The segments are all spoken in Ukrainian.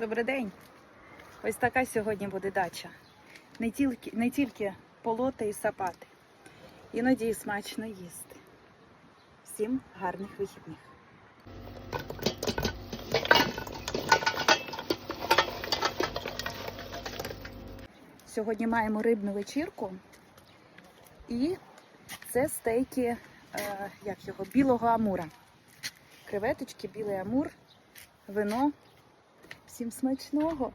Добрий день. Ось така сьогодні буде дача. Не тільки, не тільки полоти і сапати. Іноді смачно їсти. Всім гарних вихідних. Сьогодні маємо рибну вечірку. І це стейки, е, як його, білого амура. Креветочки, білий амур, вино. Всім смачного!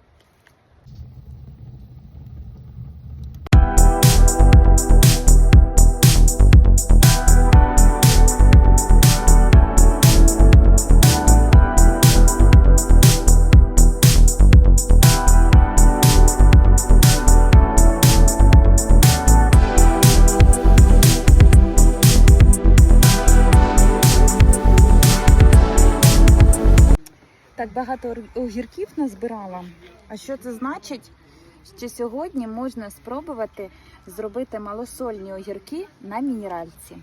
Так багато огірків назбирала. А що це значить? Що сьогодні можна спробувати зробити малосольні огірки на мінеральці.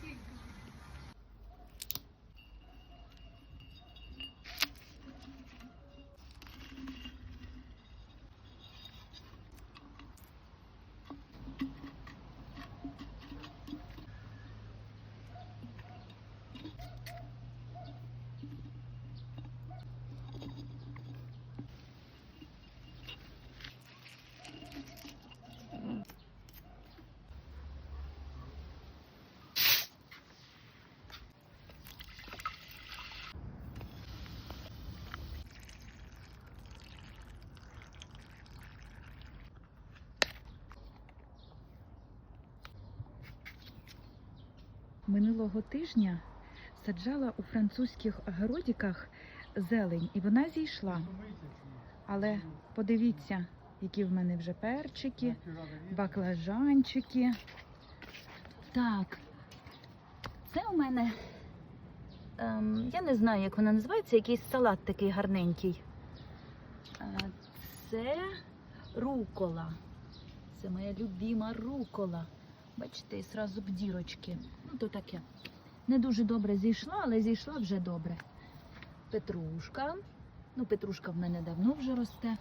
Минулого тижня саджала у французьких огородиках зелень, і вона зійшла. Але подивіться, які в мене вже перчики, баклажанчики. Так, це у мене, ем, я не знаю, як вона називається, якийсь салат такий гарненький. Е, Це рукола. Це моя любима рукола. Бачите, і зразу б дірочки. Ну, то таке. Не дуже добре зійшла, але зійшла вже добре. Петрушка. Ну, петрушка в мене давно вже росте.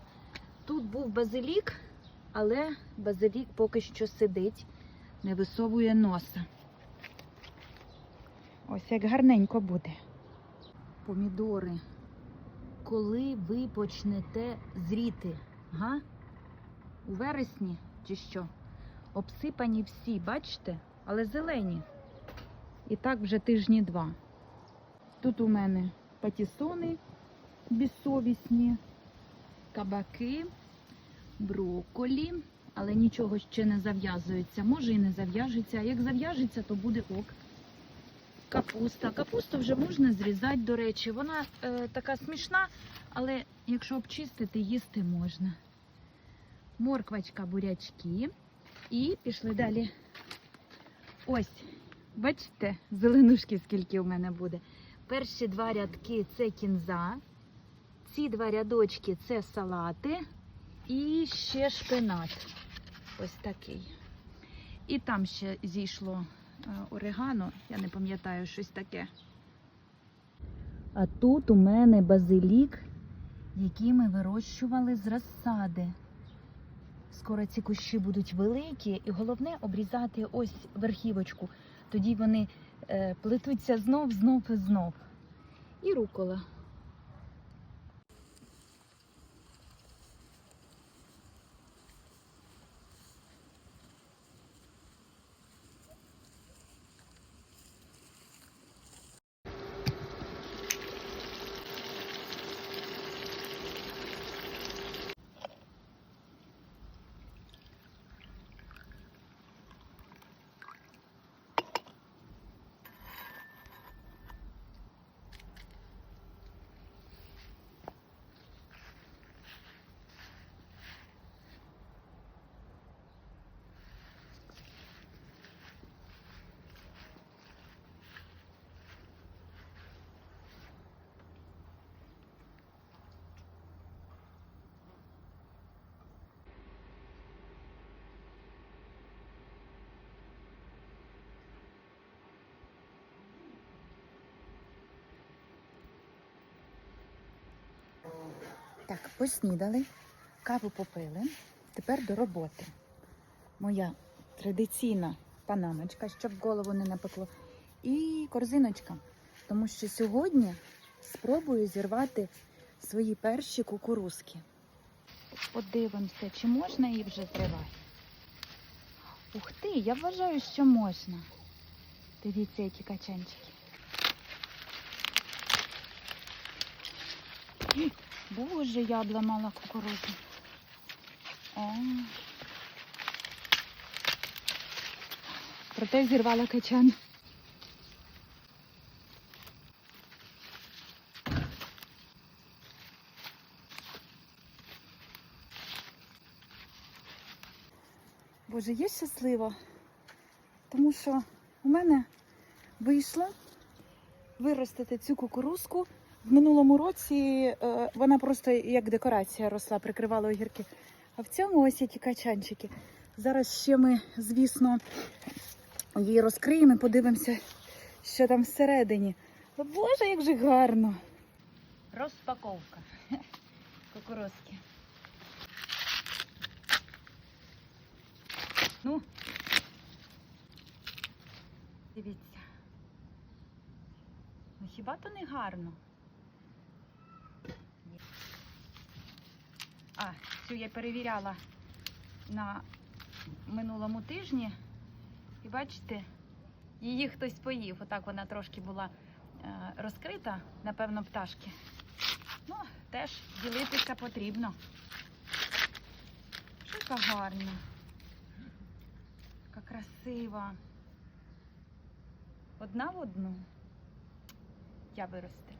Тут був базилік, але базилік поки що сидить, не висовує носа. Ось як гарненько буде. Помідори. Коли ви почнете зріти? Га? У вересні чи що? Обсипані всі, бачите? Але зелені. І так вже тижні два. Тут у мене патісони безсовісні, кабаки, брокколі, але нічого ще не зав'язується. Може і не зав'яжеться. А як зав'яжеться, то буде ок. Капуста. Капусту вже можна зрізати, до речі. Вона е, така смішна, але якщо обчистити, їсти можна. Морквочка, бурячки. І пішли далі. Ось, бачите, зеленушки скільки у мене буде. Перші два рядки це кінза. Ці два рядочки це салати. І ще шпинат. Ось такий. І там ще зійшло е, орегано, я не пам'ятаю щось таке. А тут у мене базилік, який ми вирощували з розсади. Скоро ці кущі будуть великі, і головне обрізати ось верхівочку. Тоді вони е, плетуться знов, знов і знов. І рукола. Так, поснідали, каву попили. Тепер до роботи. Моя традиційна панамочка, щоб голову не напекло. І корзиночка. Тому що сьогодні спробую зірвати свої перші кукурузки. Подивимося, чи можна її вже зривати. Ух ти, я вважаю, що можна. Дивіться, які качанчики. Боже, я обламала кукурудзу. О. Проте зірвала качан. Боже, я щаслива, тому що у мене вийшло виростити цю кукурузку. В минулому році е, вона просто як декорація росла, прикривала огірки. А в цьому ось які качанчики. Зараз ще ми, звісно, її розкриємо і подивимося, що там всередині. Боже, як же гарно! Розпаковка кукурузки. Ну, дивіться. Ну хіба то не гарно? А, цю я перевіряла на минулому тижні. І бачите, її хтось поїв. Отак вона трошки була е, розкрита, напевно, пташки. Ну, теж ділитися потрібно. Яка гарна. Яка красива. Одна в одну я виростила.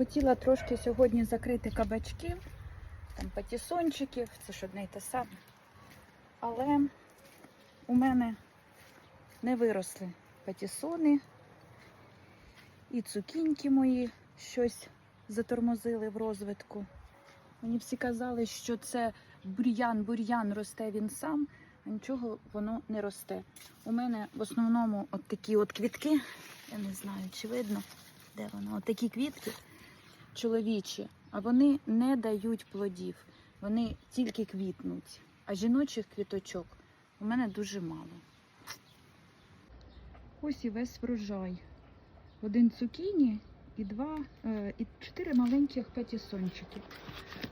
Хотіла трошки сьогодні закрити кабачки, там патісончиків, це ж одне й те саме. Але у мене не виросли патісони і цукіньки мої щось затормозили в розвитку. Мені всі казали, що це бур'ян, бур'ян росте він сам, а нічого воно не росте. У мене в основному от такі от квітки, я не знаю, чи видно, де воно, от такі квітки чоловічі, а вони не дають плодів. Вони тільки квітнуть. А жіночих квіточок у мене дуже мало. Ось і весь врожай. Один цукіні і два, е, і чотири маленьких патісончики.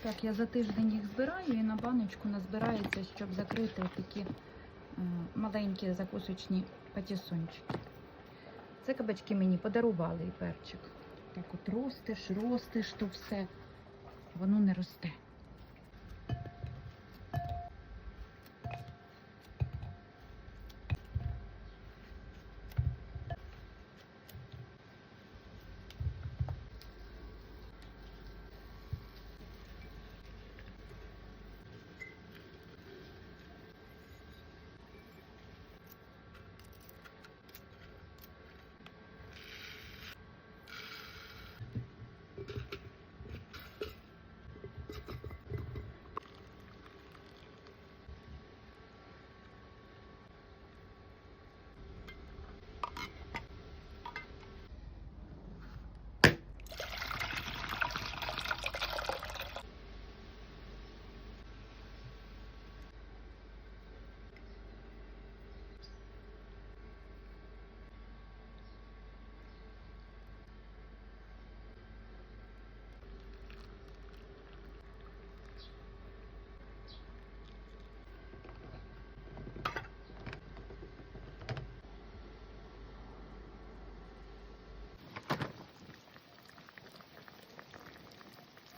Так, я за тиждень їх збираю і на баночку назбирається, щоб закрити такі маленькі закусочні патісончики. Це кабачки мені подарували і перчик. Так от ростеш, ростеш, то все, воно не росте.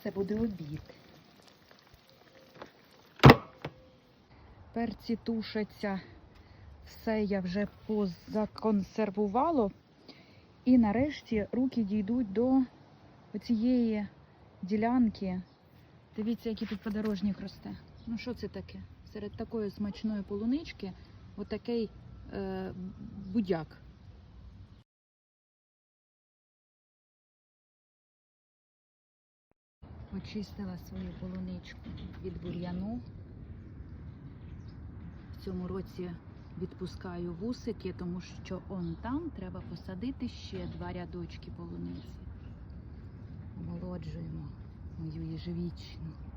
Це буде обід. Перці тушаться. Все я вже позаконсервувало. І нарешті руки дійдуть до оцієї ділянки. Дивіться, який тут подорожник росте. Ну що це таке? Серед такої смачної полунички отакий е, будяк. Очистила свою полуничку від бур'яну. В цьому році відпускаю вусики, тому що он там треба посадити ще два рядочки полуниці. Омолоджуємо мою їжевічну.